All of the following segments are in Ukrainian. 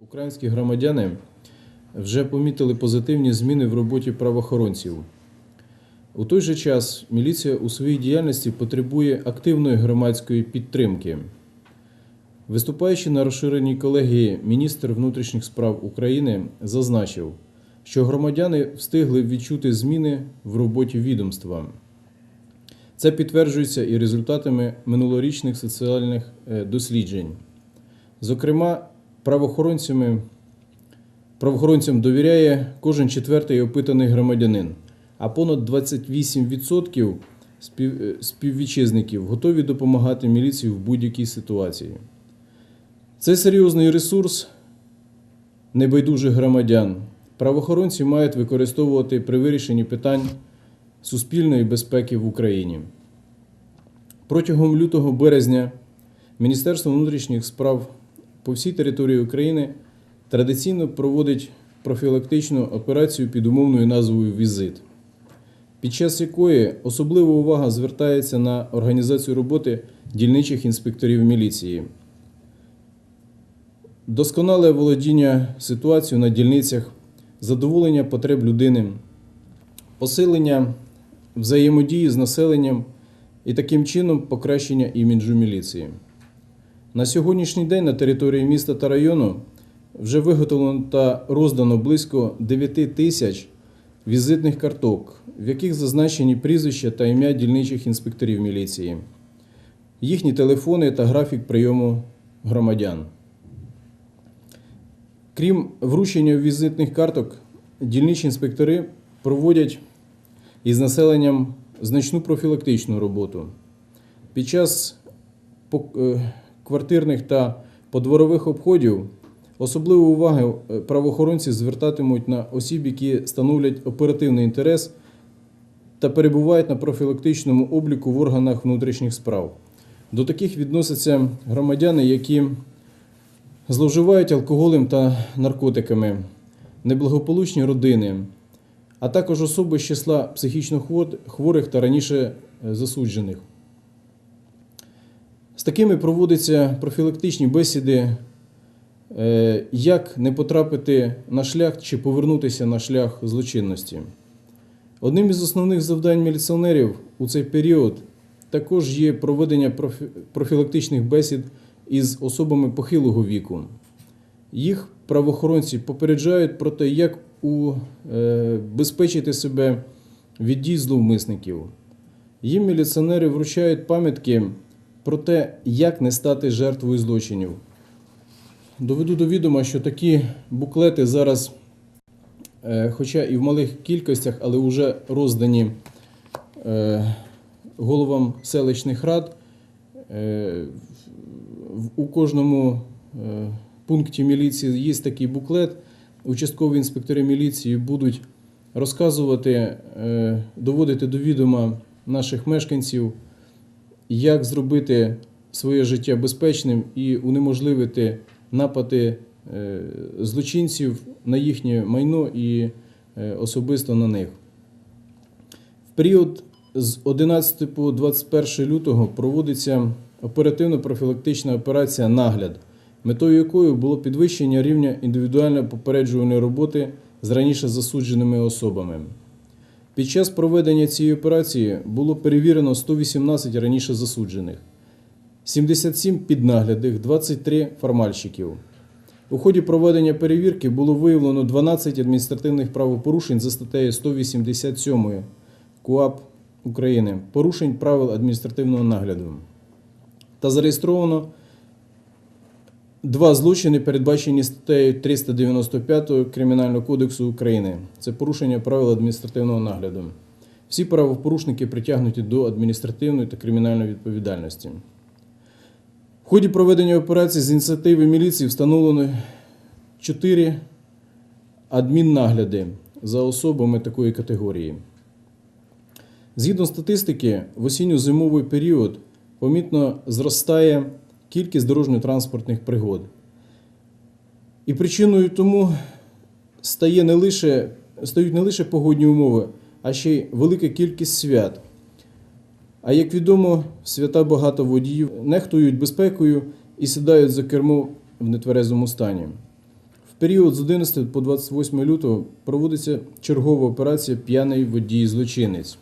Українські громадяни вже помітили позитивні зміни в роботі правоохоронців. У той же час міліція у своїй діяльності потребує активної громадської підтримки. Виступаючи на розширеній колегії, міністр внутрішніх справ України зазначив, що громадяни встигли відчути зміни в роботі відомства. Це підтверджується і результатами минулорічних соціальних е, досліджень. Зокрема, правоохоронцями, правоохоронцям довіряє кожен четвертий опитаний громадянин, а понад 28% спів, е, співвітчизників готові допомагати міліції в будь-якій ситуації. Це серйозний ресурс небайдужих громадян. Правоохоронці мають використовувати при вирішенні питань суспільної безпеки в Україні. Протягом лютого-березня Міністерство внутрішніх справ по всій території України традиційно проводить профілактичну операцію під умовною назвою Візит, під час якої особлива увага звертається на організацію роботи дільничих інспекторів міліції. Досконале володіння ситуацією на дільницях, задоволення потреб людини, посилення взаємодії з населенням і таким чином покращення іміджу міліції. На сьогоднішній день на території міста та району вже виготовлено та роздано близько 9 тисяч візитних карток, в яких зазначені прізвища та ім'я дільничих інспекторів міліції, їхні телефони та графік прийому громадян. Крім вручення візитних карток, дільничні інспектори проводять із населенням значну профілактичну роботу. Під час е, квартирних та подворових обходів особливу увагу е, правоохоронці звертатимуть на осіб, які становлять оперативний інтерес та перебувають на профілактичному обліку в органах внутрішніх справ. До таких відносяться громадяни, які зловживають алкоголем та наркотиками, неблагополучні родини, а також особи з числа психічно хворих та раніше е, засуджених. З такими проводяться профілактичні бесіди, е, як не потрапити на шлях чи повернутися на шлях злочинності. Одним із основних завдань міліціонерів у цей період також є проведення профілактичних бесід із особами похилого віку. Їх правоохоронці попереджають про те, як убезпечити себе від дій зловмисників. Їм міліціонери вручають пам'ятки про те, як не стати жертвою злочинів. Доведу до відома, що такі буклети зараз, е, хоча і в малих кількостях, але вже роздані е, головам селищних рад. Е, У кожному пункті міліції є такий буклет. Участкові інспектори міліції будуть розказувати, доводити до відома наших мешканців, як зробити своє життя безпечним і унеможливити напади е, злочинців на їхнє майно і е, особисто на них. В період з 11 по 21 лютого проводиться оперативно-профілактична операція Нагляд, метою якої було підвищення рівня індивідуальної попереджувальної роботи з раніше засудженими особами. Під час проведення цієї операції було перевірено 118 раніше засуджених, 77 піднаглядних, 23 формальщиків. У ході проведення перевірки було виявлено 12 адміністративних правопорушень за статтею 187 КУАП України порушень правил адміністративного нагляду та зареєстровано два злочини, передбачені статтею 395 Кримінального кодексу України. Це порушення правил адміністративного нагляду. Всі правопорушники притягнуті до адміністративної та кримінальної відповідальності. В ході проведення операції з ініціативи міліції встановлено 4 адміннагляди за особами такої категорії. Згідно статистики, в осінньо-зимовий період помітно зростає кількість дорожньо-транспортних пригод. І причиною тому стає не лише, стають не лише погодні умови, а ще й велика кількість свят. А як відомо, свята багато водіїв нехтують безпекою і сідають за кермо в нетверезому стані. В період з 11 по 28 лютого проводиться чергова операція П'яний водій злочинець.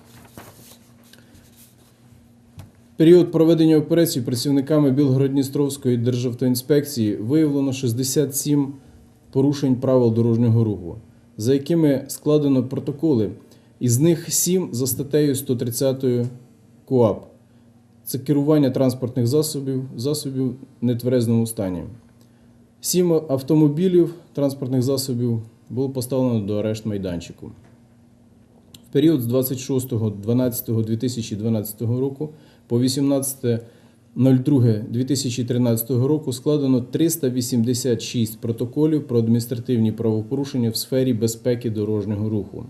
Період проведення операції працівниками Білгород-Дністровської державтоінспекції виявлено 67 порушень правил дорожнього руху, за якими складено протоколи, із них 7 за статтею 130 КУАП. Це керування транспортних засобів, засобів нетверезному стані. Сім автомобілів транспортних засобів було поставлено до арешт майданчику. В період з 26.12.2012 року по 18.02.2013 року складено 386 протоколів про адміністративні правопорушення в сфері безпеки дорожнього руху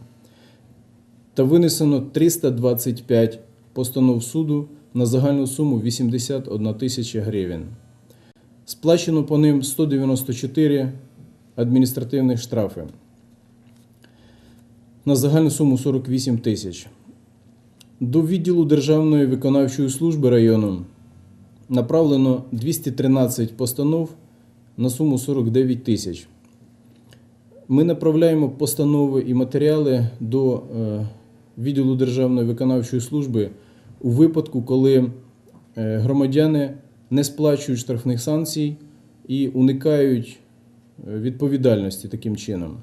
та винесено 325 постанов суду на загальну суму 81 тисяча гривень. Сплачено по ним 194 адміністративних штрафи на загальну суму 48 тисяч. До відділу Державної виконавчої служби району направлено 213 постанов на суму 49 тисяч. Ми направляємо постанови і матеріали до е, відділу Державної виконавчої служби у випадку, коли е, громадяни не сплачують штрафних санкцій і уникають е, відповідальності таким чином.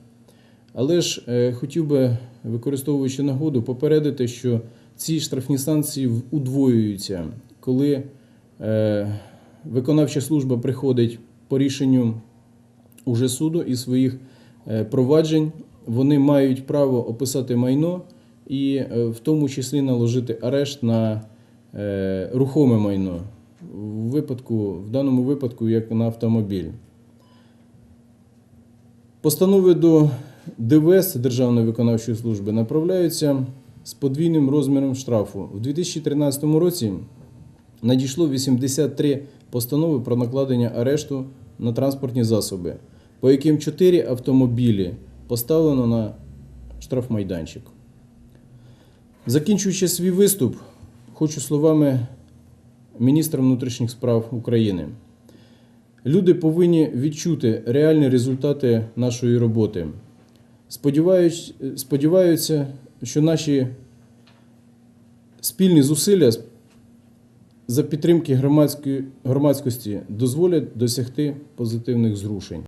Але ж хотів би, використовуючи нагоду, попередити, що ці штрафні санкції удвоюються, коли е, виконавча служба приходить по рішенню уже суду і своїх е, проваджень, вони мають право описати майно і е, в тому числі наложити арешт на е, рухоме майно, в, випадку, в даному випадку як на автомобіль. Постанови до ДВС Державної виконавчої служби направляються з подвійним розміром штрафу. У 2013 році надійшло 83 постанови про накладення арешту на транспортні засоби, по яким 4 автомобілі поставлено на штрафмайданчик. Закінчуючи свій виступ, хочу словами міністра внутрішніх справ України. Люди повинні відчути реальні результати нашої роботи. Сподіваюсь, сподіваються, що наші спільні зусилля за підтримки громадської, громадськості дозволять досягти позитивних зрушень.